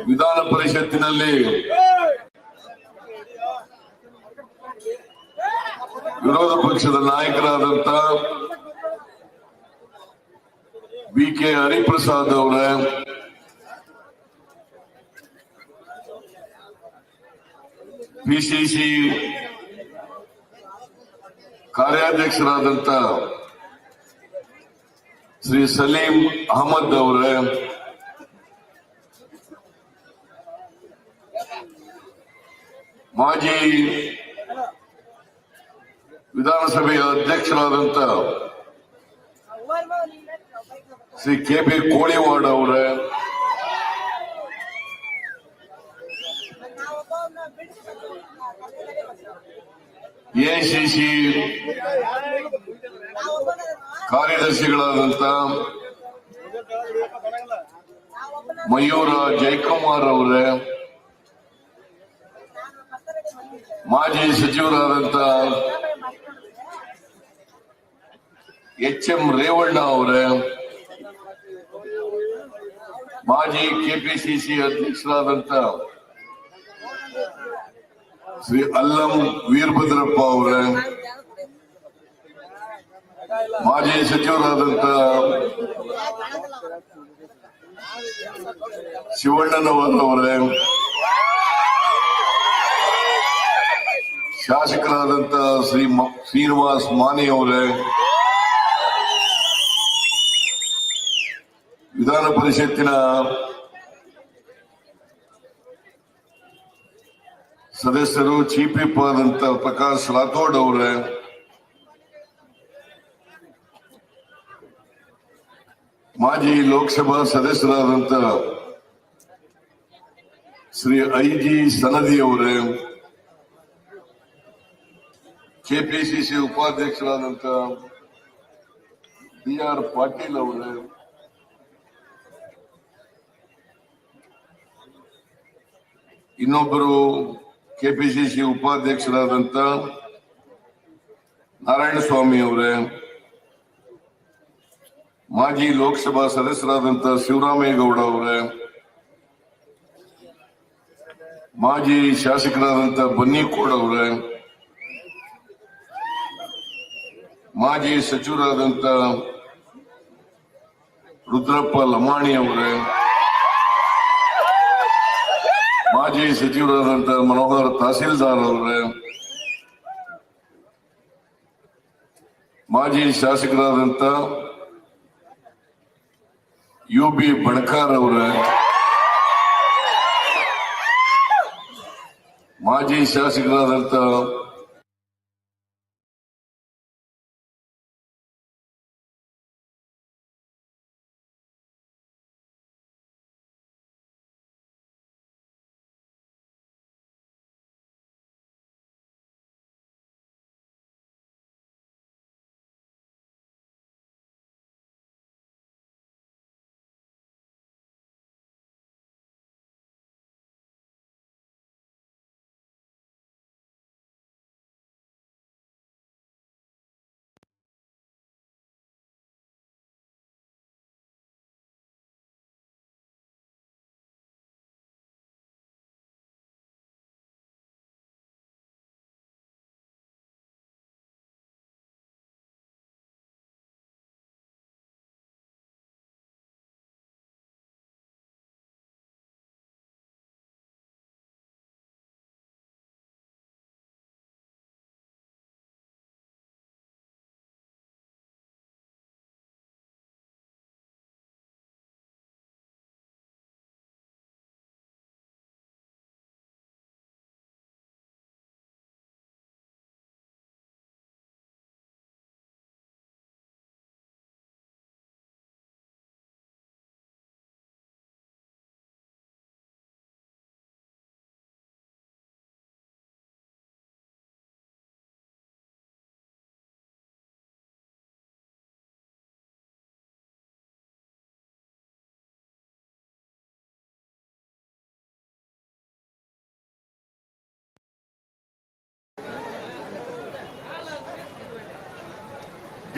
ವಿಧಾನ ಪರಿಷತ್ತಿನಲ್ಲಿ ವಿರೋಧ ಪಕ್ಷದ ನಾಯಕರಾದಂತ ಬಿ ಕೆ ಹರಿಪ್ರಸಾದ್ ಅವರ, ಪಿಸಿಸಿ ಕಾರ್ಯಾಧ್ಯಕ್ಷರಾದಂತ ಶ್ರೀ ಸಲೀಂ ಅಹಮದ್ ಅವರ ಮಾಜಿ ವಿಧಾನಸಭೆಯ ಅಧ್ಯಕ್ಷರಾದಂತ ಶ್ರೀ ಕೆ ಬಿ ಕೋಳಿವಾಡ್ ಅವರ ಎಐಸಿಸಿ ಕಾರ್ಯದರ್ಶಿಗಳಾದಂತ ಮಯೂರ ಜಯಕುಮಾರ್ ಅವರ ಮಾಜಿ ಸಚಿವರಾದಂತ ಎಚ್ ಎಂ ರೇವಣ್ಣ ಅವರ ಮಾಜಿ ಕೆಪಿಸಿಸಿ ಅಧ್ಯಕ್ಷರಾದಂತ ಶ್ರೀ ಅಲ್ಲಂ ವೀರಭದ್ರಪ್ಪ ಅವರ ಮಾಜಿ ಸಚಿವರಾದಂತ ಶಿವಣ್ಣನವರ ಶಾಸಕರಾದಂತ ಶ್ರೀ ಶ್ರೀನಿವಾಸ್ ಮಾನಿ ಅವರೇ, ವಿಧಾನ ಪರಿಷತ್ತಿನ ಸದಸ್ಯರು ಚೀಫ್ ಆದಂತ ಪ್ರಕಾಶ್ ರಾಥೋಡ್ ಅವರೇ, ಮಾಜಿ ಲೋಕಸಭಾ ಸದಸ್ಯರಾದಂತ ಶ್ರೀ ಐ ಜಿ ಸನದಿ ಅವರೇ ಕೆಪಿಸಿಸಿ ಉಪಾಧ್ಯಕ್ಷರಾದಂತ ಬಿ ಆರ್ ಪಾಟೀಲ್ ಅವರೇ, ಇನ್ನೊಬ್ಬರು ಕೆಪಿಸಿಸಿ ಉಪಾಧ್ಯಕ್ಷರಾದಂತ ನಾರಾಯಣ ಸ್ವಾಮಿ ಅವರೇ, ಮಾಜಿ ಲೋಕಸಭಾ ಸದಸ್ಯರಾದಂತ ಶಿವರಾಮೇಗೌಡ ಅವರೇ, ಮಾಜಿ ಶಾಸಕರಾದಂತ ಬನ್ನಿಕೋಡ್ ಅವರೇ ಮಾಜಿ ಸಚಿವರಾದಂತ ರುದ್ರಪ್ಪ ಲಮಾಣಿ ಅವರೇ, ಮಾಜಿ ಸಚಿವರಾದಂತ ಮನೋಹರ್ ತಹಸೀಲ್ದಾರ್ ಅವರೇ, ಮಾಜಿ ಶಾಸಕರಾದಂತ ಯು ಬಿ ಬಣಕಾರ್ ಅವರೇ, ಮಾಜಿ ಶಾಸಕರಾದಂತ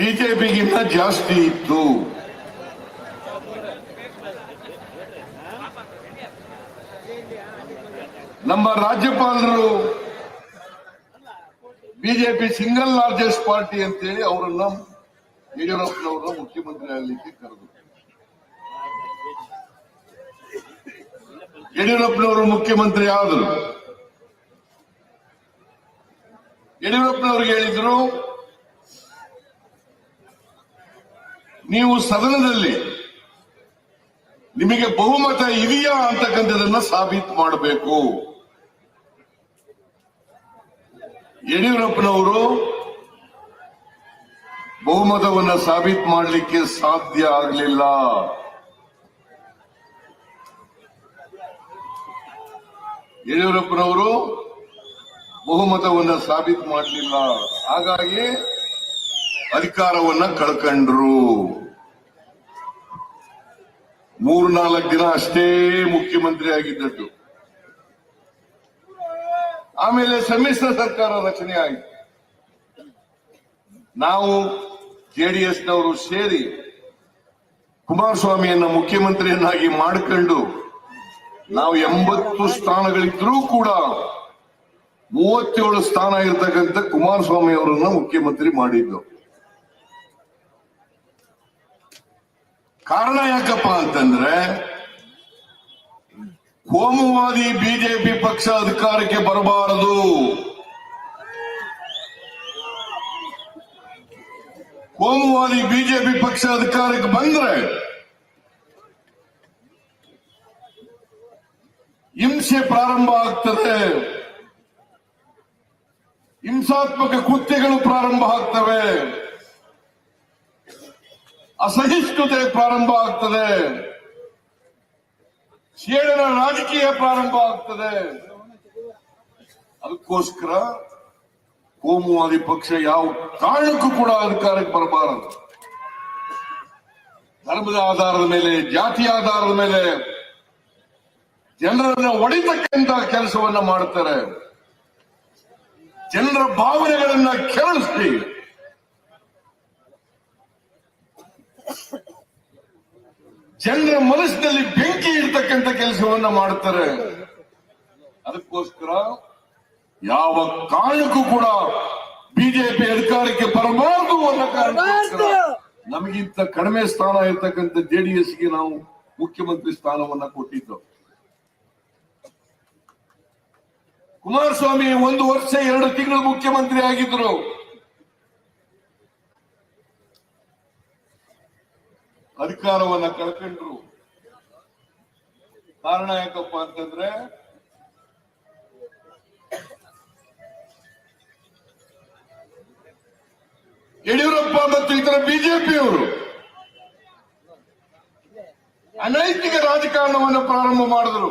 ಬಿಜೆಪಿಗಿನ್ನ ಜಾಸ್ತಿ ಇತ್ತು ನಮ್ಮ ರಾಜ್ಯಪಾಲರು ಬಿಜೆಪಿ ಸಿಂಗಲ್ ಲಾರ್ಜೆಸ್ಟ್ ಪಾರ್ಟಿ ಅಂತೇಳಿ ಅವರನ್ನ ಯಡಿಯೂರಪ್ಪನವರ ಮುಖ್ಯಮಂತ್ರಿ ಆಗಲಿಕ್ಕೆ ಕರೆದು ಯಡಿಯೂರಪ್ಪನವರು ಮುಖ್ಯಮಂತ್ರಿ ಆದರು. ಯಡಿಯೂರಪ್ಪನವ್ರಿಗೆ ಹೇಳಿದ್ರು ನೀವು ಸದನದಲ್ಲಿ ನಿಮಗೆ ಬಹುಮತ ಇದೆಯಾ ಅಂತಕ್ಕಂಥದನ್ನ ಸಾಬೀತು ಮಾಡಬೇಕು. ಯಡಿಯೂರಪ್ಪನವರು ಬಹುಮತವನ್ನ ಸಾಬೀತು ಮಾಡಲಿಕ್ಕೆ ಸಾಧ್ಯ ಆಗಲಿಲ್ಲ. ಯಡಿಯೂರಪ್ಪನವರು ಬಹುಮತವನ್ನ ಸಾಬೀತು ಮಾಡಲಿಲ್ಲ. ಹಾಗಾಗಿ ಅಧಿಕಾರವನ್ನ ಕಳ್ಕೊಂಡ್ರು. ಮೂರ್ನಾಲ್ಕು ದಿನ ಅಷ್ಟೇ ಮುಖ್ಯಮಂತ್ರಿ ಆಗಿದ್ದದ್ದು. ಆಮೇಲೆ ಸಮ್ಮಿಶ್ರ ಸರ್ಕಾರ ರಚನೆ ಆಯಿತು. ನಾವು ಜೆಡಿಎಸ್ನವರು ಸೇರಿ ಕುಮಾರಸ್ವಾಮಿಯನ್ನ ಮುಖ್ಯಮಂತ್ರಿಯನ್ನಾಗಿ ಮಾಡಿಕೊಂಡು ನಾವು ಎಂಬತ್ತು ಸ್ಥಾನಗಳಿದ್ರೂ ಕೂಡ ಮೂವತ್ತೇಳು ಸ್ಥಾನ ಇರತಕ್ಕಂಥ ಕುಮಾರಸ್ವಾಮಿ ಅವರನ್ನ ಮುಖ್ಯಮಂತ್ರಿ ಮಾಡಿದ್ದು. ಕಾರಣ ಯಾಕಪ್ಪ ಅಂತಂದ್ರೆ ಕೋಮುವಾದಿ ಬಿಜೆಪಿ ಪಕ್ಷ ಅಧಿಕಾರಕ್ಕೆ ಬರಬಾರದು. ಕೋಮುವಾದಿ ಬಿಜೆಪಿ ಪಕ್ಷ ಅಧಿಕಾರಕ್ಕೆ ಬಂದ್ರೆ ಹಿಂಸೆ ಪ್ರಾರಂಭ ಆಗ್ತದೆ. ಹಿಂಸಾತ್ಮಕ ಕೃತ್ಯಗಳು ಪ್ರಾರಂಭ ಆಗ್ತವೆ. ಅಸಹಿಷ್ಣುತೆ ಪ್ರಾರಂಭ ಆಗ್ತದೆ. ಸೇಡನ ರಾಜಕೀಯ ಪ್ರಾರಂಭ ಆಗ್ತದೆ. ಅದಕ್ಕೋಸ್ಕರ ಕೋಮುವಾದಿ ಪಕ್ಷ ಯಾವ ಕಾರಣಕ್ಕೂ ಕೂಡ ಅಧಿಕಾರಕ್ಕೆ ಬರಬಾರದು. ಧರ್ಮದ ಆಧಾರದ ಮೇಲೆ, ಜಾತಿ ಆಧಾರದ ಮೇಲೆ ಜನರನ್ನ ಒಡಿತಕ್ಕಂತ ಕೆಲಸವನ್ನ ಮಾಡ್ತಾರೆ ಜನರ ಭಾವನೆಗಳನ್ನ ಕೆರಳಿಸಿ ಜನರ ಮನಸ್ಸಿನಲ್ಲಿ ಬೆಂಕಿ ಇರ್ತಕ್ಕಂಥ ಕೆಲಸವನ್ನ ಮಾಡ್ತಾರೆ ಅದಕ್ಕೋಸ್ಕರ ಯಾವ ಕಾರಣಕ್ಕೂ ಕೂಡ ಬಿಜೆಪಿ ಅಧಿಕಾರಕ್ಕೆ ಬರಬಾರದು ಅನ್ನೋ ಕಾರಣಕ್ಕೋಸ್ಕರ ನಮಗಿಂತ ಕಡಿಮೆ ಸ್ಥಾನ ಇರ್ತಕ್ಕಂಥ ಜೆಡಿಎಸ್ಗೆ ನಾವು ಮುಖ್ಯಮಂತ್ರಿ ಸ್ಥಾನವನ್ನ ಕೊಟ್ಟಿದ್ದು. ಕುಮಾರಸ್ವಾಮಿ ಒಂದು ವರ್ಷ ಎರಡು ತಿಂಗಳು ಮುಖ್ಯಮಂತ್ರಿ ಆಗಿದ್ರು. ಅಧಿಕಾರವನ್ನ ಕಳ್ಕೊಂಡ್ರು. ಕಾರಣ ಯಾಕಪ್ಪ ಅಂತಂದ್ರೆ, ಯಡಿಯೂರಪ್ಪ ಮತ್ತು ಇತರ ಬಿಜೆಪಿಯವರು ಅನೈತಿಕ ರಾಜಕಾರಣವನ್ನು ಪ್ರಾರಂಭ ಮಾಡಿದ್ರು.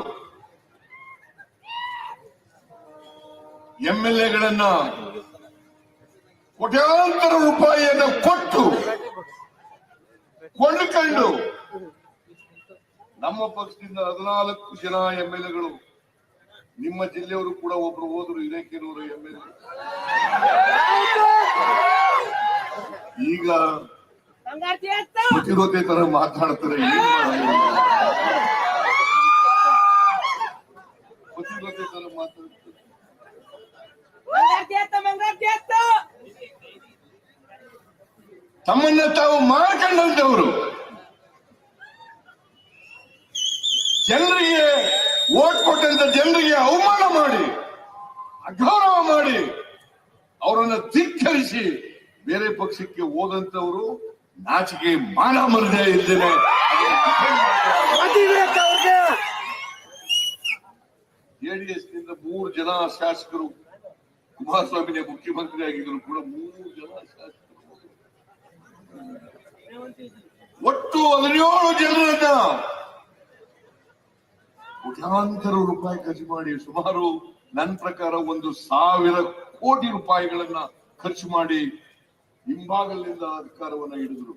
ಎಂಎಲ್ಎಗಳನ್ನ ಕೋಟ್ಯಾಂತರ ರೂಪಾಯಿಯನ್ನು ಕೊಟ್ಟು ಕೊಂಡುಕೊಂಡು ನಮ್ಮ ಪಕ್ಷದಿಂದ ಹದಿನಾಲ್ಕು ಜನ ಎಂ ಎಲ್ ಎಗಳು ನಿಮ್ಮ ಜಿಲ್ಲೆಯವರು ಕೂಡ ಒಬ್ರು ಹೋದ್ರು ಹಿರೇಕೆರೂರು ಎಂಎಲ್ಎ ಈಗ ಸಂಗಾತಿ ಎತ್ತ ಪ್ರತಿರೋಧಿ ತರ ಮಾತಾಡ್ತಾರೆ? ಪ್ರತಿರೋಧಿ ತರ ಮಾತಾಡ್ತಾರೆ ಮಂಗಾತಿ ಎತ್ತ ಮಂಗಾತಿ ಎತ್ತ ತಮ್ಮನ್ನ ತಾವು ಮಾಡ್ಕೊಂಡಂತವ್ರು ಜನರಿಗೆ ಓಟ್ ಕೊಟ್ಟಂತ ಜನರಿಗೆ ಅವಮಾನ ಮಾಡಿ ಅಗೌರವ ಮಾಡಿ ಅವರನ್ನು ಧಿಕ್ಕರಿಸಿ ಬೇರೆ ಪಕ್ಷಕ್ಕೆ ಹೋದಂತವರು ನಾಚಿಕೆ ಮಾನ ಮರ್ದೆ ಇದ್ದೇನೆ ಜೆಡಿಎಸ್ನಿಂದ ಮೂರು ಜನ ಶಾಸಕರು ಕುಮಾರಸ್ವಾಮಿನೇ ಮುಖ್ಯಮಂತ್ರಿ ಆಗಿದ್ರು ಕೂಡ ಮೂರು ಜನ ಶಾಸಕರು. ಒಟ್ಟು ಹದಿನೇಳು ಜನರನ್ನ ಕೋಟ್ಯಾಂತರ ರೂಪಾಯಿ ಖರ್ಚು ಮಾಡಿ, ಸುಮಾರು ನನ್ನ ಪ್ರಕಾರ ಒಂದು ಸಾವಿರ ಕೋಟಿ ರೂಪಾಯಿಗಳನ್ನ ಖರ್ಚು ಮಾಡಿ ಹಿಂಭಾಗಲಿಂದ ಅಧಿಕಾರವನ್ನ ಹಿಡಿದ್ರು.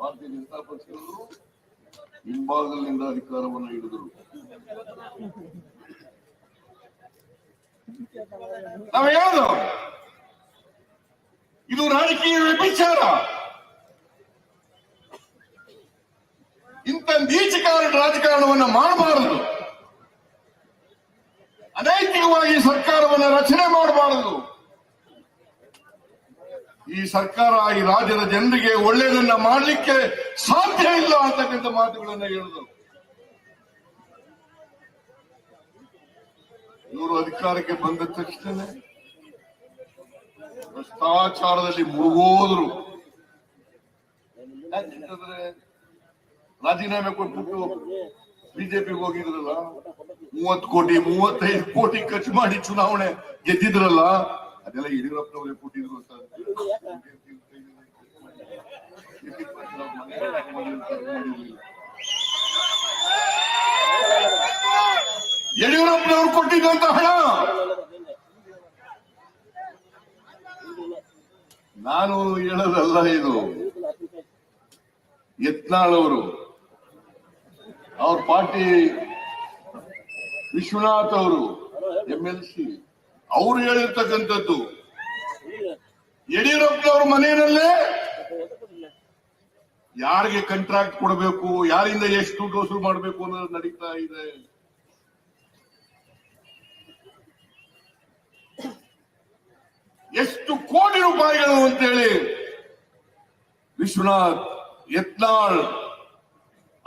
ಭಾರತೀಯ ಜನತಾ ಪಕ್ಷದವರು ಹಿಂಭಾಗಲಿಂದ ಅಧಿಕಾರವನ್ನ ಹಿಡಿದ್ರು. ನಾವ್ ಹೇಳೋದು? ಇದು ರಾಜಕೀಯ ವ್ಯಭಿಚಾರ ಇಂಥ ನೀಚಕಾರ ರಾಜಕಾರಣವನ್ನು ಮಾಡಬಾರದು. ಅನೈತಿಕವಾಗಿ ಸರ್ಕಾರವನ್ನು ರಚನೆ ಮಾಡಬಾರದು. ಈ ಸರ್ಕಾರ ಈ ರಾಜ್ಯದ ಜನರಿಗೆ ಒಳ್ಳೆಯದನ್ನ ಮಾಡಲಿಕ್ಕೆ ಸಾಧ್ಯ ಇಲ್ಲ ಅಂತಕ್ಕಂಥ ಮಾತುಗಳನ್ನ ಹೇಳಿದರು. ಇವರು ಅಧಿಕಾರಕ್ಕೆ ಬಂದ ತಕ್ಷಣ ಭ್ರಷ್ಟಾಚಾರದಲ್ಲಿ ಮುಳುಗೋದ್ರು. ರಾಜೀನಾಮೆ ಕೊಟ್ಬಿಟ್ಟು ಬಿಜೆಪಿ ಹೋಗಿದ್ರಲ್ಲ? ಮೂವತ್ತು ಕೋಟಿ, ಮೂವತ್ತೈದು ಕೋಟಿ ಖರ್ಚು ಮಾಡಿ ಚುನಾವಣೆ ಗೆದ್ದಿದ್ರಲ್ಲ? ಅದೆಲ್ಲ ಯಡಿಯೂರಪ್ಪನವರೇ ಕೊಟ್ಟಿದ್ರು ಅಂತ ಯಡಿಯೂರಪ್ಪನವರು ಕೊಟ್ಟಿದ್ದಂತ ಹಣ ನಾನು ಹೇಳೋದಲ್ಲ ಇದು. ಯತ್ನಾಳ್ ಅವರು ಅವ್ರ ಪಾರ್ಟಿ ವಿಶ್ವನಾಥ್ ಅವರು ಎಂ ಎಲ್ ಸಿ ಅವ್ರು ಹೇಳಿರ್ತಕ್ಕಂಥದ್ದು. ಯಡಿಯೂರಪ್ಪನವ್ರ ಮನೆಯಲ್ಲೇ ಯಾರಿಗೆ ಕಾಂಟ್ರಾಕ್ಟ್ ಕೊಡಬೇಕು, ಯಾರಿಂದ ಎಷ್ಟು ದುಡ್ಡು ವಸೂಲು ಮಾಡಬೇಕು ಅನ್ನೋದು ನಡೀತಾ ಇದೆ. ಎಷ್ಟು ಕೋಟಿ ರೂಪಾಯಿಗಳು ಅಂತೇಳಿ ವಿಶ್ವನಾಥ್ ಯತ್ನಾಳ್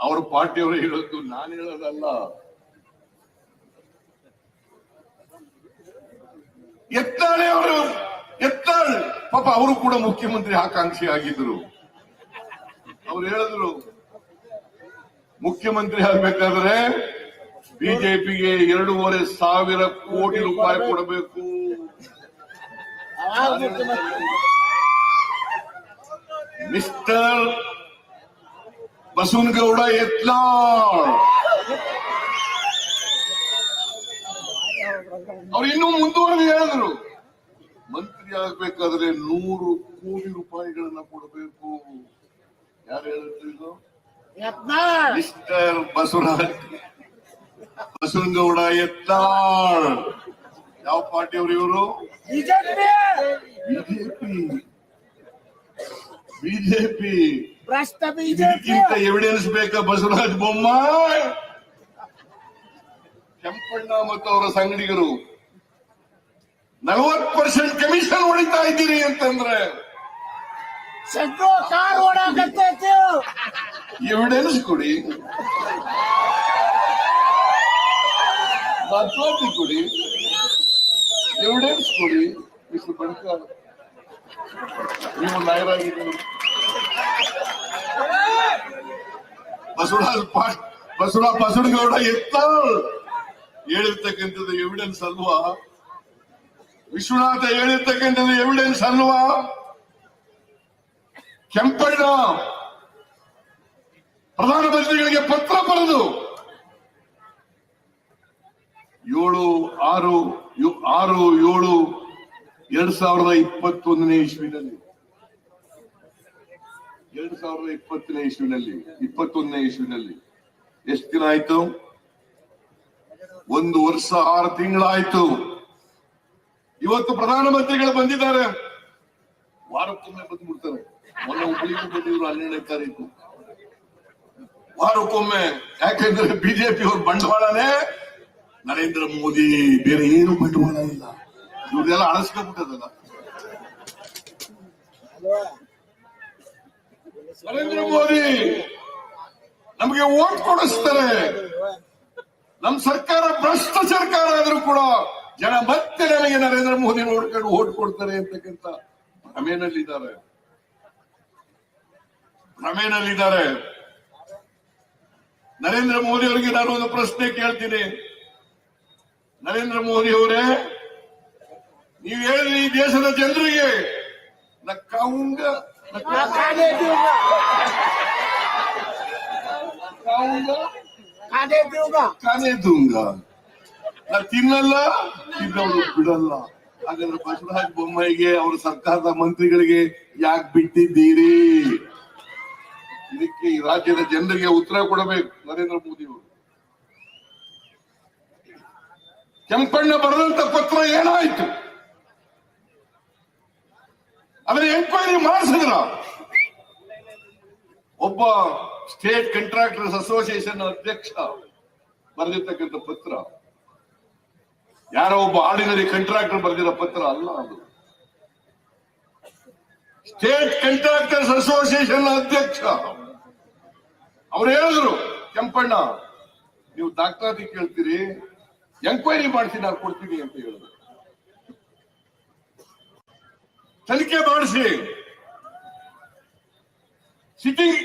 ಅವ್ರ ಪಾರ್ಟಿಯವರು ಹೇಳೋದು ನಾನು ಹೇಳೋದಲ್ಲ. ಎತ್ತಾಳೆ ಅವರು ಎತ್ತಾಳ್ ಪಾಪ ಅವರು ಕೂಡ ಮುಖ್ಯಮಂತ್ರಿ ಆಕಾಂಕ್ಷಿ ಆಗಿದ್ರು. ಅವ್ರು ಹೇಳಿದ್ರು, ಮುಖ್ಯಮಂತ್ರಿ ಆಗ್ಬೇಕಾದ್ರೆ ಬಿಜೆಪಿಗೆ ಎರಡೂವರೆ ಸಾವಿರ ಕೋಟಿ ರೂಪಾಯಿ ಕೊಡಬೇಕು. ಮಿಸ್ಟರ್ ಬಸವನಗೌಡ ಯತ್ನಾಳ್ ಅವ್ರು ಇನ್ನೂ ಮುಂದುವರೆದು ಹೇಳಿದ್ರು. ಮಂತ್ರಿ ಆಗ್ಬೇಕಾದ್ರೆ ನೂರು ಕೋಟಿ ರೂಪಾಯಿಗಳನ್ನ ಕೊಡಬೇಕು. ಯಾರು ಹೇಳಿದ್ರು ಇದು? ಮಿಸ್ಟರ್ ಬಸವರಾಜ್ ಬಸವನಗೌಡ ಯತ್ನಾಳ್ ಯಾವ ಪಾರ್ಟಿಯವರು ಇವರು? ಬಿಜೆಪಿ. ಬಿಜೆಪಿ. ಇದಕ್ಕಿಂತ ಎವಿಡೆನ್ಸ್ ಬೇಕಾ ಬಸವರಾಜ ಬೊಮ್ಮಾಯಿ? ಕೆಂಪಣ್ಣ ಮತ್ತು ಅವರ ಸಂಗಡಿಗರು. ನಲವತ್ತು ಪರ್ಸೆಂಟ್ ಕಮಿಷನ್ ಹೊಡಿತಾ ಇದ್ದೀರಿ ಅಂತಂದ್ರೆ ಎವಿಡೆನ್ಸ್ ಕೊಡಿ. ದಾಖಲಾತಿ ಕೊಡಿ. ಎವಿಡೆನ್ಸ್ ಕೊಡಿ, ಇಷ್ಟು ಬಳಿಕ ನೀವು ನಾಯರಾಗಿದ್ದೀರಿ ಬಸವರಾಜ್ ಪಾ, ಬಸವರಾಜ್ ಬಸವನಗೌಡ ಎತ್ತ. ಹೇಳಿರ್ತಕ್ಕಂಥದ್ದು ಎವಿಡೆನ್ಸ್ ಅಲ್ವಾ? ವಿಶ್ವನಾಥ ಹೇಳಿರ್ತಕ್ಕಂಥದ್ದು ಎವಿಡೆನ್ಸ್ ಅಲ್ವಾ? ಕೆಂಪಣ್ಣ ಪ್ರಧಾನಮಂತ್ರಿಗಳಿಗೆ ಪತ್ರ ಬರೆದು. ಏಳು, ಆರು ಆರು, ಏಳು, ಎರಡ್ ಸಾವಿರದ ಇಪ್ಪತ್ತೊಂದನೇ ಇಸ್ವಿನಲ್ಲಿ. ಎರಡ್ ಸಾವಿರದ ಇಪ್ಪತ್ತನೇ ಇಸ್ವಿನಲ್ಲಿ, ಇಪ್ಪತ್ತೊಂದನೇ ಇಸ್ವಿನಲ್ಲಿ. ಎಷ್ಟು ದಿನ ಆಯ್ತು? ಒಂದು ವರ್ಷ, ಆರು ತಿಂಗಳಾಯ್ತು. ಇವತ್ತು ಪ್ರಧಾನಮಂತ್ರಿಗಳು ಬಂದಿದ್ದಾರೆ. ವಾರಕ್ಕೊಮ್ಮೆ ಬಂದ್ಬಿಡ್ತಾರೆ. ಮೊನ್ನೆ ಹುಬ್ಬಳ್ಳಿಗೂ ಬಂದಿದ್ರು ಹನ್ನೆರಡನೇ ತಾರೀಕು. ವಾರಕ್ಕೊಮ್ಮೆ. ಯಾಕೆಂದ್ರೆ ಬಿಜೆಪಿ ಅವ್ರ ಬಂಡವಾಳನೇ ನರೇಂದ್ರ ಮೋದಿ ಬೇರೆ ಏನು ಬಂಡವಾಳ ಇಲ್ಲ. ಇವ್ರನ್ನೆಲ್ಲ ಅಳಸ್ಕೊಂಡ್ಬಿಟ್ಟದಲ್ಲ. ನರೇಂದ್ರ ಮೋದಿ, ನಮಗೆ ಓಟ್ ಕೊಡಿಸ್ತಾರೆ. ನಮ್ ಸರ್ಕಾರ, ಭ್ರಷ್ಟ ಸರ್ಕಾರ ಆದ್ರೂ ಕೂಡ ಜನ ಮತ್ತೆ ನಮಗೆ ನರೇಂದ್ರ ಮೋದಿ ನೋಡ್ಕೊಂಡು ಓಟ್ ಕೊಡ್ತಾರೆ ಅಂತಕ್ಕಂತ ಭ್ರಮೆನಲ್ಲಿದ್ದಾರೆ. ಭ್ರಮೆನಲ್ಲಿದ್ದಾರೆ. ನರೇಂದ್ರ ಮೋದಿ ಅವರಿಗೆ ನಾನು ಒಂದು ಪ್ರಶ್ನೆ ಕೇಳ್ತೀನಿ. ನರೇಂದ್ರ ಮೋದಿ ಅವರೇ ನೀವು ಹೇಳಿ ಈ ದೇಶದ ಜನರಿಗೆ ನಕ್ಕಾವುಂಗ ಕಾನೇ ದುಂಗ ನಾ ತಿನ್ನಲ್ಲ ತಿನ್ನೋದು ಬಿಡಲ್ಲ. ಹಾಗಾದ್ರೆ ಬಸವರಾಜ್ ಬೊಮ್ಮಾಯಿಗೆ ಅವರ ಸರ್ಕಾರದ ಮಂತ್ರಿಗಳಿಗೆ ಯಾಕೆ ಬಿಟ್ಟಿದ್ದೀರಿ? ಇದಕ್ಕೆ ಈ ರಾಜ್ಯದ ಜನರಿಗೆ ಉತ್ತರ ಕೊಡಬೇಕು ನರೇಂದ್ರ ಮೋದಿ ಅವರು. ಕೆಂಪಣ್ಣ ಬರೆದಂತ ಪತ್ರ ಏನಾಯ್ತು? ಅದನ್ನ ಎಂಕ್ವೈರಿ ಮಾಡಿಸಿದ್ರ. ಒಬ್ಬ ಸ್ಟೇಟ್ ಕಂಟ್ರಾಕ್ಟರ್ಸ್ ಅಸೋಸಿಯೇಷನ್ ಅಧ್ಯಕ್ಷ ಬರೆದಿರ್ತಕ್ಕಂಥ ಪತ್ರ. ಯಾರೋ ಒಬ್ಬ ಆರ್ಡಿನರಿ ಕಂಟ್ರಾಕ್ಟರ್ ಬರೆದಿರೋ ಪತ್ರ ಅಲ್ಲ ಅದು. ಸ್ಟೇಟ್ ಕಂಟ್ರಾಕ್ಟರ್ಸ್ ಅಸೋಸಿಯೇಷನ್ ಅಧ್ಯಕ್ಷ. ಅವ್ರು ಹೇಳಿದ್ರು, ಕೆಂಪಣ್ಣ, ನೀವು ದಾಖಲಾತಿ ಕೇಳ್ತೀರಿ. ಎಂಕ್ವೈರಿ ಮಾಡಿಸಿ ನಾನು ಕೊಡ್ತೀನಿ ಅಂತ ಹೇಳಿದ್ರು. ತನಿಖೆ ಮಾಡಿಸಿ. ಸಿಟಿಂಗ್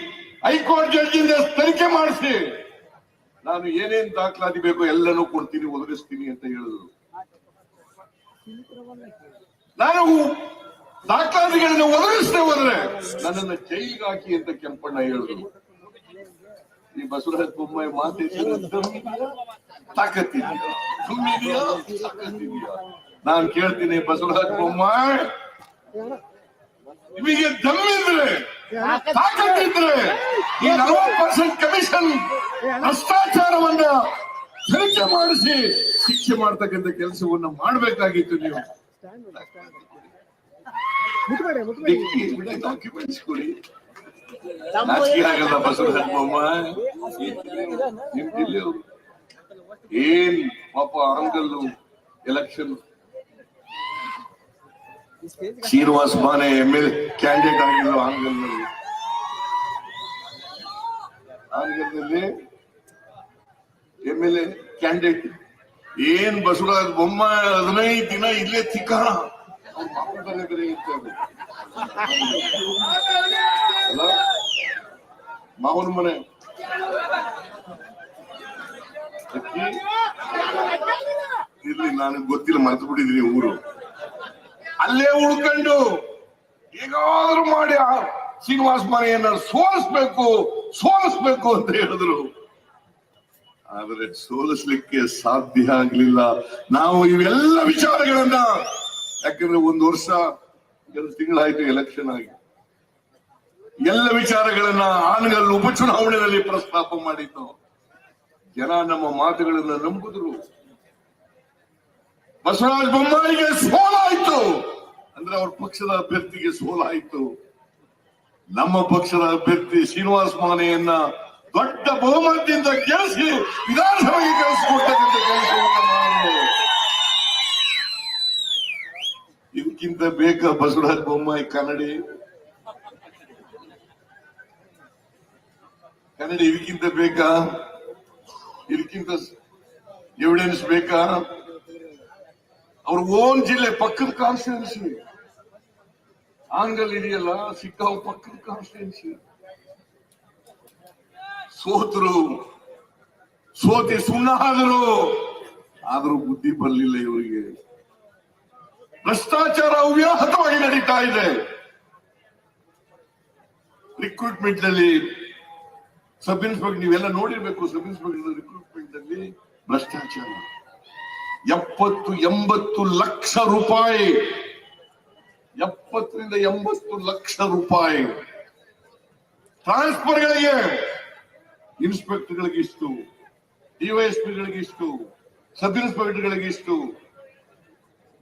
ಹೈಕೋರ್ಟ್ ಜಡ್ಜಿಂದ ತನಿಖೆ ಮಾಡಿಸಿ. ನಾನು ಏನೇನ್ ದಾಖಲಾತಿ ಬೇಕು ಎಲ್ಲನೂ ಕೊಡ್ತೀನಿ, ಒದಗಿಸ್ತೀನಿ ಅಂತ ಹೇಳಿದ್ರು. ನಾನು ದಾಖಲಾತಿಗಳನ್ನು ಒದಗಿಸ್ತೇ ಹೋದ್ರೆ ನನ್ನನ್ನು ಜೈಲಿಗೆ ಹಾಕಿ ಅಂತ ಕೆಂಪಣ್ಣ ಹೇಳಿದ್ರು. ಈ ಬಸವರಾಜ ಬೊಮ್ಮಾಯಿ ತಾಕತ್ತಿದೆಯಾ ಸುಮ್ಮಿದೆಯಾ ತಾಕತ್ತಿದೆಯಾ ನಾನ್ ಕೇಳ್ತೀನಿ ಬಸವರಾಜ ಬೊಮ್ಮಾಯಿ ನಿಮಗೆ ದಮ್ಮಿದ್ರೆ ತಾಕತ್ತಿದ್ರೆ ಈ ನಲವತ್ತು ಪರ್ಸೆಂಟ್ ಕಮಿಷನ್ ಭ್ರಷ್ಟಾಚಾರವನ್ನ ತನಿಖೆ ಮಾಡಿಸಿ ಶಿಕ್ಷೆ ಮಾಡ್ತಕ್ಕಂಥ ಕೆಲಸವನ್ನ ಮಾಡಬೇಕಾಗಿತ್ತು ನೀವು. ಡಾಕ್ಯುಮೆಂಟ್ಸ್ ಕೊಡಿ. ನಾಚಿಕೆ ಆಗಲ್ಲ ಬಸವರಾಜ ನಿಮ್ದಿಲ್ಲಿ ಅವ್ರು. ಏನ್ ಪಾಪ angle election Srinivas Mane M L candidate ಆಗಿದ್ರು ಆಂಗಲ್ನಲ್ಲಿ ಆಂಗಲ್ನಲ್ಲಿ ಎಂ ಎಲ್ ಕ್ಯಾಂಡಿಡೇಟ್ ಏನ್ ಬಸವರಾಜ ಬೊಮ್ಮಾಯಿ, ಹದಿನೈದು ದಿನ ಇಲ್ಲೇ ತಿಕ್ಕಾಣ. ಮಾವನ ಮನೆ. ಇರ್ಲಿ ನನಗೆ ಗೊತ್ತಿಲ್ಲ, ಮರೆತು ಬಿಟ್ಟಿದ್ರಿ ಊರು. ಅಲ್ಲೇ ಉಳ್ಕೊಂಡು ಹೇಗಾದ್ರೂ ಮಾಡಿ ಶ್ರೀನಿವಾಸ್ ಮನೆಯನ್ನ ಸೋಲಿಸ್ಬೇಕು ಸೋಲಿಸ್ಬೇಕು ಅಂತ ಹೇಳಿದ್ರು. ಆದ್ರೆ ಸೋಲಿಸ್ಲಿಕ್ಕೆ ಸಾಧ್ಯ ಆಗ್ಲಿಲ್ಲ. ನಾವು ಇವೆಲ್ಲ ವಿಚಾರಗಳನ್ನ, ಯಾಕಂದ್ರೆ ಒಂದು ವರ್ಷ ಎರಡು ತಿಂಗಳಾಯ್ತು ಎಲೆಕ್ಷನ್ ಆಗಿ. ಎಲ್ಲ ವಿಚಾರಗಳನ್ನ ಆನಗಲ್ ಉಪಚುನಾವಣೆಯಲ್ಲಿ ಪ್ರಸ್ತಾಪ ಮಾಡಿದ್ದು ಜನ ನಮ್ಮ ಮಾತುಗಳನ್ನ ನಂಬಿದ್ರು. ಬಸವರಾಜ ಬೊಮ್ಮಾಯಿಗೆ ಸೋಲಾಯ್ತು. ಅಂದ್ರೆ ಅವ್ರ ಪಕ್ಷದ ಅಭ್ಯರ್ಥಿಗೆ ಸೋಲಾಯ್ತು. ನಮ್ಮ ಪಕ್ಷದ ಅಭ್ಯರ್ಥಿ ಶ್ರೀನಿವಾಸ್ ಮಾನೆಯನ್ನ ದೊಡ್ಡ ಬಹುಮತದಿಂದ ಗೆಲ್ಲಿಸಿ ವಿಧಾನಸಭೆಗೆ ಕಳಿಸಿಕೊಡ್ತಕ್ಕಂಥ ಮಾಡಿದ್ರು ಇದಕ್ಕಿಂತ ಬೇಕ ಬಸವರಾಜ ಬೊಮ್ಮಾಯಿ ಕನ್ನಡಿ. ಕನ್ನಡಿ ಇದಕ್ಕಿಂತ ಬೇಕಾ ಇದಕ್ಕಿಂತ ಎವಿಡೆನ್ಸ್ ಬೇಕಾ ಅವ್ರ ಓನ್ ಜಿಲ್ಲೆ ಪಕ್ಕದ ಕಾನ್ಸ್ಟಿಟ್ಯೂನ್ಸಿ ಆಂಗಲ್ ಇದೆಯಲ್ಲ, ಸಿಕ್ಕಾವ್ ಪಕ್ಕದ ಕಾನ್ಸ್ಟಿಟ್ಯೂನ್ಸಿ ಸೋತರು, ಸೋತಿ ಸುಣ್ಣ ಆದರು. ಆದ್ರೂ ಬುದ್ಧಿ ಬರಲಿಲ್ಲ ಇವರಿಗೆ. ಭ್ರಷ್ಟಾಚಾರ ಅವ್ಯಾಹತವಾಗಿ ನಡೀತಾ ಇದೆ. ರಿಕ್ರೂಟ್ಮೆಂಟ್ನಲ್ಲಿ ಸಬ್ ಇನ್ಸ್ಪೆಕ್ಟರ್ ನೀವೆಲ್ಲ ನೋಡಿರ್ಬೇಕು ಸಬ್ ಇನ್ಸ್ಪೆಕ್ಟರ್ ರಿಕ್ರೂಟ್ಮೆಂಟ್ನಲ್ಲಿ ಭ್ರಷ್ಟಾಚಾರ. ಎಪ್ಪತ್ತು ಎಂಬತ್ತು ಲಕ್ಷ ರೂಪಾಯಿ. ಎಪ್ಪತ್ತರಿಂದ ಎಂಬತ್ತು ಲಕ್ಷ ರೂಪಾಯಿ. ಟ್ರಾನ್ಸ್ಫರ್ ಆಗೇ ಇನ್ಸ್ಪೆಕ್ಟರ್ ಗಳಿಗೆ ಇಷ್ಟು ಡಿವೈಎಸ್ಪಿಗಳಿಗೆ ಇಷ್ಟು ಸಬ್ ಇನ್ಸ್ಪೆಕ್ಟರ್ಗಳಿಗೆ ಇಷ್ಟು.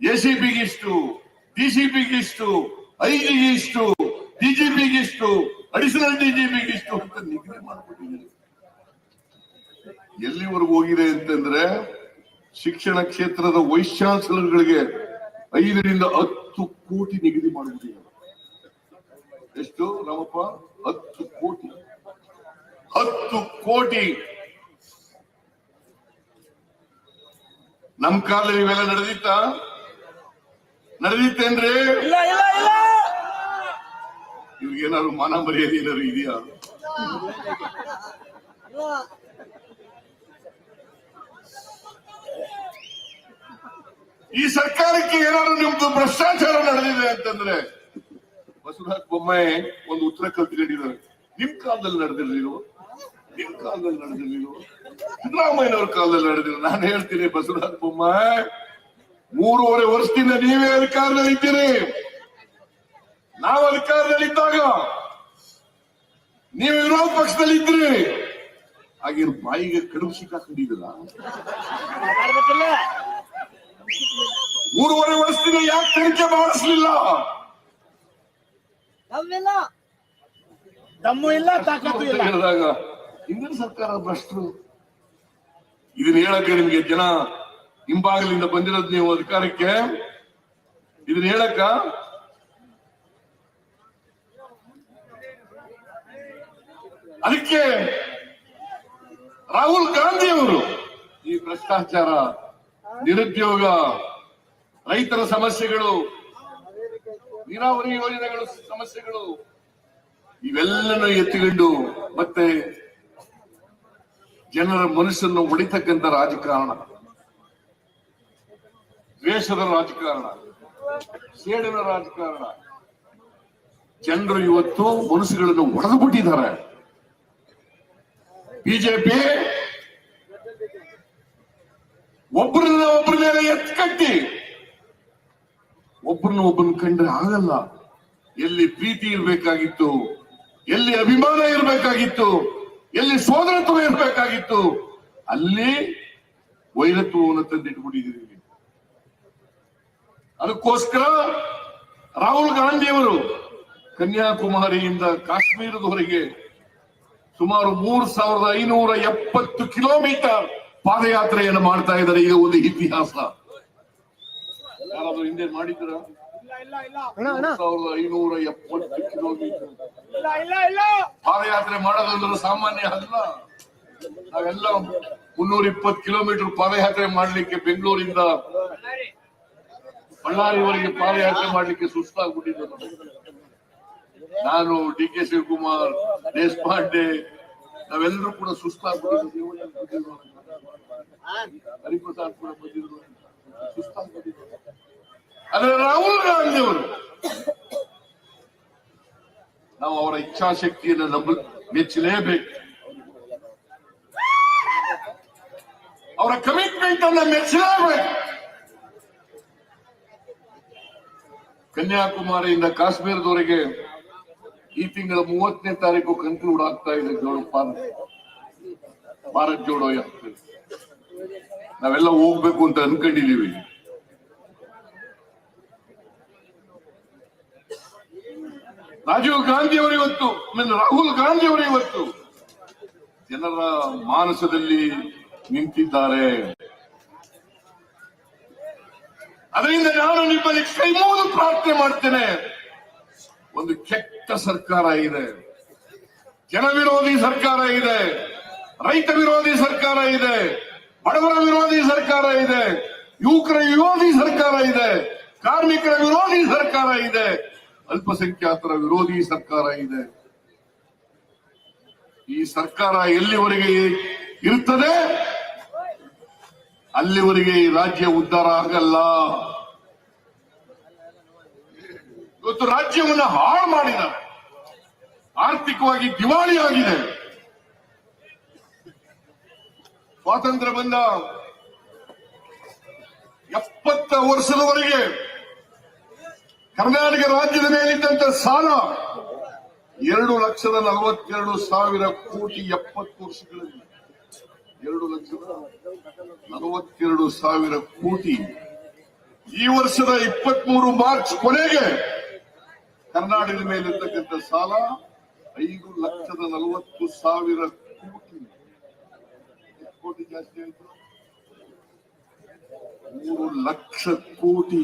ಎಸಿಪಿಗೆ ಡಿಸಿಪಿಗಿಷ್ಟು ಡಿಸಿಪಿಗೆ ಇಷ್ಟು ಐಜಿಗೆ ಇಷ್ಟು ಡಿಜಿಪಿಗೆ ಇಷ್ಟು ಅಡಿಷನಲ್ ಡಿಜಿಪಿಗಿಷ್ಟು ಅಂತ ನಿಗದಿ ಮಾಡ್ಕೊಂಡಿದ್ದೀನಿ ಎಲ್ಲಿವರೆಗೂ ಹೋಗಿದೆ ಅಂತಂದ್ರೆ ಶಿಕ್ಷಣ ಕ್ಷೇತ್ರದ ವೈಸ್ ಐದರಿಂದ ಹತ್ತು ಕೋಟಿ ನಿಗದಿ ಮಾಡಿಬಿಟ್ಟಿದ್ದಾರೆ ಎಷ್ಟು ರಾಮಪ್ಪ? ಹತ್ತು ಕೋಟಿ. ಹತ್ತು ಕೋಟಿ. ನಮ್ ಕಾಲದಲ್ಲಿ ಇವೆಲ್ಲ ನಡೆದಿತ್ತ? ನಡೆದಿತ್ತೇನ್ರಿ? ಇಲ್ಲ ಇಲ್ಲ ಇಲ್ಲ. ಇವ್ರಿಗೇನಾದ್ರು ಮಾನ ಮರ್ಯಾದೆ ಏನಾದ್ರು ಇದೆಯಾ? ಈ ಸರ್ಕಾರಕ್ಕೆ ಏನಾದ್ರು ನಿಮ್ದು ಭ್ರಷ್ಟಾಚಾರ ನಡೆದಿದೆ ಅಂತಂದ್ರೆ ಬಸವರಾಜ ಬೊಮ್ಮಾಯಿ ಒಂದು ಉತ್ತರ ಕಲ್ತ್ಕೊಂಡಿದ್ದಾರೆ. ನಿಮ್ ಕಾಲದಲ್ಲಿ ನಡೆದಿರ್ಲಿಲ್ವ? ನಿಮ್ ಕಾಲದಲ್ಲಿ ನಡೆದಿರ್ಲಿಲ್ವ? ಸಿದ್ದರಾಮಯ್ಯನವ್ರ ಕಾಲದಲ್ಲಿ ನಡೆದಿಲ್ಲ. ನಾನು ಹೇಳ್ತೀನಿ ಬಸವರಾಜ ಬೊಮ್ಮಾಯಿ ಮೂರುವರೆ ವರ್ಷದಿಂದ ನೀವೇ ಅಧಿಕಾರದಲ್ಲಿ ಇದ್ದೀರಿ. ನಾವು ಅಧಿಕಾರದಲ್ಲಿ ಇದ್ದಾಗ ನೀವು ವಿರೋಧ ಪಕ್ಷದಲ್ಲಿ ಇದ್ರಿ ಹಾಗೆ ಬಾಯಿಗೆ ಕಡಿಮೆ ಸಿಕ್ಕಾಕೊಂಡಿದ್ದೀರಾ ಮಾತಾಡ್ಬೇಕಿಲ್ಲ ಮೂರುವರೆ ವರ್ಷದಿಂದ ಯಾಕೆ ತನಿಖೆ ಮಾಡಿಸ್ಲಿಲ್ಲ? ದಮ್ಮು ಇಲ್ಲ ತಾಕತ್ತು ಇಲ್ಲ. ಹೇಳಿದಾಗ ಹಿಂದಿನ ಸರ್ಕಾರ ಭ್ರಷ್ಟರು ಇದನ್ನ ಹೇಳಕ್ಕೆ ನಿಮ್ಗೆ ಜನ ಹಿಂಬಾಗಲಿಂದ ಬಂದಿರೋದು ನೀವು ಅಧಿಕಾರಕ್ಕೆ? ಇದನ್ನ ಹೇಳಕ್ಕ? ಅದಕ್ಕೆ ರಾಹುಲ್ ಗಾಂಧಿ ಅವರು ಈ ಭ್ರಷ್ಟಾಚಾರ ನಿರುದ್ಯೋಗ, ರೈತರ ಸಮಸ್ಯೆಗಳು, ನೀರಾವರಿ ಯೋಜನೆಗಳು ಸಮಸ್ಯೆಗಳು, ಇವೆಲ್ಲನೂ ಎತ್ತಿಕೊಂಡು ಮತ್ತೆ ಜನರ ಮನಸ್ಸನ್ನು ಹೊಡಿತಕ್ಕಂಥ ರಾಜಕಾರಣ. ದ್ವೇಷದ ರಾಜಕಾರಣ, ಸೇಡಿನ ರಾಜಕಾರಣ. ಜನರು ಇವತ್ತು ಮನಸ್ಸುಗಳನ್ನು ಒಡೆದು ಬಿಟ್ಟಿದ್ದಾರೆ ಬಿಜೆಪಿ ಒಬ್ಬರನ್ನ ಒಬ್ಬರ ಮೇಲೆ ಎತ್ಕಟ್ಟಿ ಒಬ್ಬರನ್ನ ಒಬ್ಬರನ್ನ ಕಂಡ್ರೆ ಆಗಲ್ಲ. ಎಲ್ಲಿ ಪ್ರೀತಿ ಇರಬೇಕಾಗಿತ್ತು, ಎಲ್ಲಿ ಅಭಿಮಾನ ಇರಬೇಕಾಗಿತ್ತು, ಎಲ್ಲಿ ಸೋದರತ್ವ ಇರಬೇಕಾಗಿತ್ತು, ಅಲ್ಲಿ ವೈರತ್ವವನ್ನು ತಂದಿಟ್ಬಿಟ್ಟಿದ್ದೀರಿ ಅದಕ್ಕೋಸ್ಕರ ರಾಹುಲ್ ಗಾಂಧಿಯವರು ಕನ್ಯಾಕುಮಾರಿಯಿಂದ ಕಾಶ್ಮೀರದವರೆಗೆ ಸುಮಾರು ಮೂರ್ ಸಾವಿರದ ಐನೂರ ಎಪ್ಪತ್ತು ಕಿಲೋಮೀಟರ್ ಪಾದಯಾತ್ರೆಯನ್ನು ಮಾಡ್ತಾ ಇದ್ದಾರೆ. ಈಗ ಒಂದು ಇತಿಹಾಸ. ಯಾರಾದ್ರೂ ಹಿಂದೆ ಮಾಡಿದ್ರ ಸಾವಿರದ ಐನೂರ ಎಪ್ಪತ್ತು ಕಿಲೋಮೀಟರ್. ಇಲ್ಲ ಇಲ್ಲ ಇಲ್ಲ. ಪಾದಯಾತ್ರೆ ಮಾಡೋದಂದ್ರೆ ಸಾಮಾನ್ಯ ಅಲ್ಲ. ನಾವೆಲ್ಲ ಮುನ್ನೂರ ಇಪ್ಪತ್ತು ಕಿಲೋಮೀಟರ್ ಪಾದಯಾತ್ರೆ ಮಾಡ್ಲಿಕ್ಕೆ ಬೆಂಗಳೂರಿಂದ ಬಳ್ಳಾರಿವರೆಗೆ ಪಾದಯಾತ್ರೆ ಮಾಡ್ಲಿಕ್ಕೆ ಸುಸ್ತಾಗ್ಬಿಟ್ಟಿದ್ದು ನಮಗೆ. ನಾನು ಡಿ ಕೆ ಶಿವಕುಮಾರ್, ದೇಶಪಾಂಡೆ ನಾವೆಲ್ಲರೂ ಕೂಡ ಸುಸ್ತಾಗ್ಬಿಟ್ಟಿದ್ದು ಹರಿಪ್ರಸಾದ್ ಕೂಡ ಬಂದಿದ್ರು. ಸುಸ್ತಾಗ್ಬಿಟ್ಟಿದ್ರು ಆದ್ರೆ ರಾಹುಲ್ ಗಾಂಧಿ ಅವರು, ನಾವು ಅವರ ಇಚ್ಛಾಶಕ್ತಿಯನ್ನು ನಂಬ, ಮೆಚ್ಚಲೇಬೇಕು. ಅವರ ಕಮಿಟ್ಮೆಂಟ್ ಅನ್ನ ಮೆಚ್ಚಲೇಬೇಕು. ಕನ್ಯಾಕುಮಾರಿಯಿಂದ ಕಾಶ್ಮೀರದವರೆಗೆ ಈ ತಿಂಗಳ ಮೂವತ್ತನೇ ತಾರೀಕು ಕನ್ಕ್ಲೂಡ್ ಆಗ್ತಾ ಇದೆ ಜೋಡೋ ಭಾರತ್ ಜೋಡೋ ನಾವೆಲ್ಲ ಹೋಗ್ಬೇಕು ಅಂತ ಅನ್ಕೊಂಡಿದೀವಿ ರಾಜೀವ್ ಗಾಂಧಿ ಅವರು ಇವತ್ತು ರಾಹುಲ್ ಗಾಂಧಿ ಅವರು ಇವತ್ತು. ಜನರ ಮಾನಸದಲ್ಲಿ ನಿಂತಿದ್ದಾರೆ. ಅದರಿಂದ ನಾನು ನಿಮ್ಮಲ್ಲಿ ಕೈ ಮುಗಿದು ಪ್ರಾರ್ಥನೆ ಮಾಡ್ತೇನೆ. ಒಂದು ಕೆಟ್ಟ ಸರ್ಕಾರ ಇದೆ. ಜನವಿರೋಧಿ ಸರ್ಕಾರ ಇದೆ. ರೈತ ವಿರೋಧಿ ಸರ್ಕಾರ ಇದೆ. ಬಡವರ ವಿರೋಧಿ ಸರ್ಕಾರ ಇದೆ. ಯುವಕರ ವಿರೋಧಿ ಸರ್ಕಾರ ಇದೆ. ಕಾರ್ಮಿಕರ ವಿರೋಧಿ ಸರ್ಕಾರ ಇದೆ. ಅಲ್ಪಸಂಖ್ಯಾತರ ವಿರೋಧಿ ಸರ್ಕಾರ ಇದೆ. ಈ ಸರ್ಕಾರ ಎಲ್ಲಿವರೆಗೆ ಇರುತ್ತದೆ? ಅಲ್ಲಿವರೆಗೆ ಈ ರಾಜ್ಯ ಉದ್ಧಾರ ಆಗಲ್ಲ. ಇವತ್ತು ರಾಜ್ಯವನ್ನು ಹಾಳು ಮಾಡಿದ್ದಾರೆ ಆರ್ಥಿಕವಾಗಿ ದಿವಾಳಿ ಆಗಿದೆ. ಸ್ವಾತಂತ್ರ್ಯ ಬಂದ ಎಪ್ಪತ್ತ ವರ್ಷದವರೆಗೆ ಕರ್ನಾಟಕ ರಾಜ್ಯದ ಮೇಲಿದ್ದಂತ ಸಾಲ ಎರಡು ಲಕ್ಷದ ನಲವತ್ತೆರಡು ಸಾವಿರ ಕೋಟಿ ಎಪ್ಪತ್ತು ವರ್ಷಗಳಲ್ಲಿ. ಎರಡು ಲಕ್ಷದ ನಲವತ್ತೆರಡು ಸಾವಿರ ಕೋಟಿ. ಈ ವರ್ಷದ ಇಪ್ಪತ್ಮೂರು ಮಾರ್ಚ್ ಕೊನೆಗೆ ಕರ್ನಾಟಕದ ಮೇಲಿರ್ತಕ್ಕಂಥ ಸಾಲ ಐದು ಲಕ್ಷದ ನಲವತ್ತು ಸಾವಿರ ಕೋಟಿ. ಕೋಟಿ ಜಾಸ್ತಿ ಆಯ್ತು? ಮೂರು ಲಕ್ಷ ಕೋಟಿ.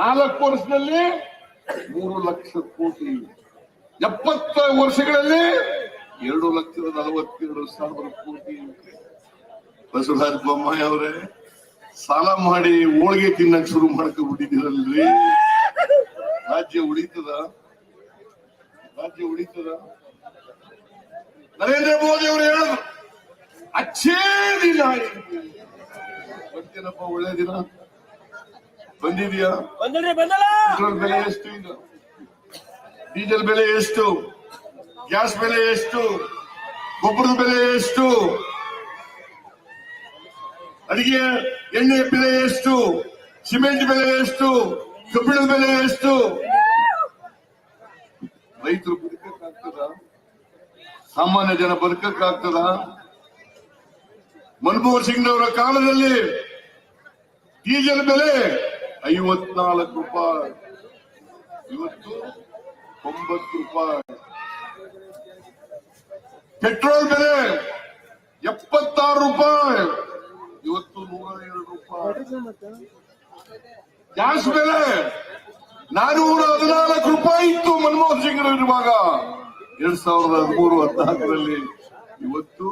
ನಾಲ್ಕು ವರ್ಷದಲ್ಲಿ ಮೂರು ಲಕ್ಷ ಕೋಟಿ. ಎಪ್ಪತ್ತ ವರ್ಷಗಳಲ್ಲಿ ಎರಡು ಲಕ್ಷದ ನಲವತ್ತೆರಡು ಸಾವಿರ ಕೋಟಿ ಬಸವರಾಜ ಬೊಮ್ಮಾಯಿ ಅವರೇ ಸಾಲ ಮಾಡಿ ಹೋಳಿಗೆ ತಿನ್ನಕ್ ಶುರು ಮಾಡ್ಕೊಂಡ್ಬಿಟ್ಟಿದ್ದೀರಲ್ರಿ? ರಾಜ್ಯ ಉಳಿತದ? ರಾಜ್ಯ ಉಳಿತದ? ನರೇಂದ್ರ ಮೋದಿ ಅವರು ಹೇಳಿದ್ರು ಅಚ್ಚೇ ದಿನ ಬರ್ತೀನಪ್ಪ ಒಳ್ಳೆ ದಿನ. ಬಂದಿದ್ಯಾ ಬೆಲೆ ಎಷ್ಟು ಈಗ? ಡೀಸೆಲ್ ಬೆಲೆ ಎಷ್ಟು? ಗ್ಯಾಸ್ ಬೆಲೆ ಎಷ್ಟು? ಗೊಬ್ಬರದ ಬೆಲೆ ಎಷ್ಟು? ಅಡಿಗೆ ಎಣ್ಣೆ ಬೆಲೆ ಎಷ್ಟು? ಸಿಮೆಂಟ್ ಬೆಲೆ ಎಷ್ಟು? ಕಬ್ಬಿಣದ ಬೆಲೆ ಎಷ್ಟು? ರೈತರು ಬದುಕಕ್ಕಾಗ್ತದ? ಸಾಮಾನ್ಯ ಜನ ಬದುಕಕ್ಕಾಗ್ತದ? ಮನಮೋಹನ್ ಸಿಂಗ್ ಅವರ ಕಾಲದಲ್ಲಿ ಡೀಸೆಲ್ ಬೆಲೆ ಐವತ್ನಾಲ್ಕು ರೂಪಾಯಿ. ಇವತ್ತು ಒಂಬತ್ತು ರೂಪಾಯಿ. ಪೆಟ್ರೋಲ್ ಬೆಲೆ ಎಪ್ಪತ್ತಾರು ರೂಪಾಯಿ. ಇವತ್ತು ನೂರ ಎರಡು ರೂಪಾಯಿ. ಗ್ಯಾಸ್ ಬೆಲೆ ನಾನೂರ ಹದಿನಾಲ್ಕು ರೂಪಾಯಿ ಇತ್ತು ಮನಮೋಹನ್ ಸಿಂಗ್ ಇರುವಾಗ. ಎರಡ್ ಸಾವಿರದ ಹದಿಮೂರು ಹದಿನಾಲ್ಕರಲ್ಲಿ ಇವತ್ತು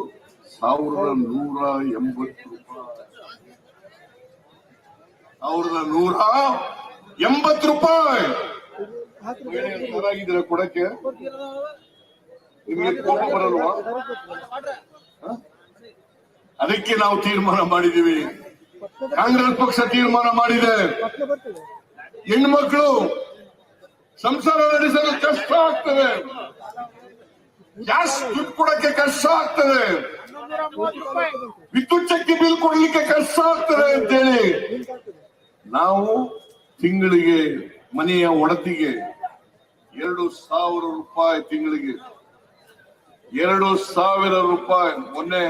ಸಾವಿರದ ನೂರ ಎಂಬತ್ತು ರೂಪಾಯಿ. ಸಾವಿರದ ನೂರ ಎಂಬತ್ತು ರೂಪಾಯಿ. ಕೊಡಕ್ಕೆ? ಅದಕ್ಕೆ ನಾವು ತೀರ್ಮಾನ ಮಾಡಿದೀವಿ ಕಾಂಗ್ರೆಸ್ ಪಕ್ಷ ತೀರ್ಮಾನ ಮಾಡಿದೆ. ಹೆಣ್ಮಕ್ಳು ಸಂಸಾರ ನಡೆಸಲು ಕಷ್ಟ ಆಗ್ತದೆ. ಗ್ಯಾಸ್ ದುಡ್ಡು ಕೊಡಕ್ಕೆ ಕಷ್ಟ ಆಗ್ತದೆ. ವಿದ್ಯುತ್ ಚಕ್ಕಿ ಬಿಲ್ ಕೊಡ್ಲಿಕ್ಕೆ ಕಷ್ಟ ಆಗ್ತದೆ ಅಂತೇಳಿ ನಾವು ತಿಂಗಳಿಗೆ ಮನೆಯ ಒಡತಿಗೆ ಎರಡು ಸಾವಿರ ರೂಪಾಯಿ ತಿಂಗಳಿಗೆ ಎರಡು ಸಾವಿರ ರೂಪಾಯಿ ಮೊನ್ನೆ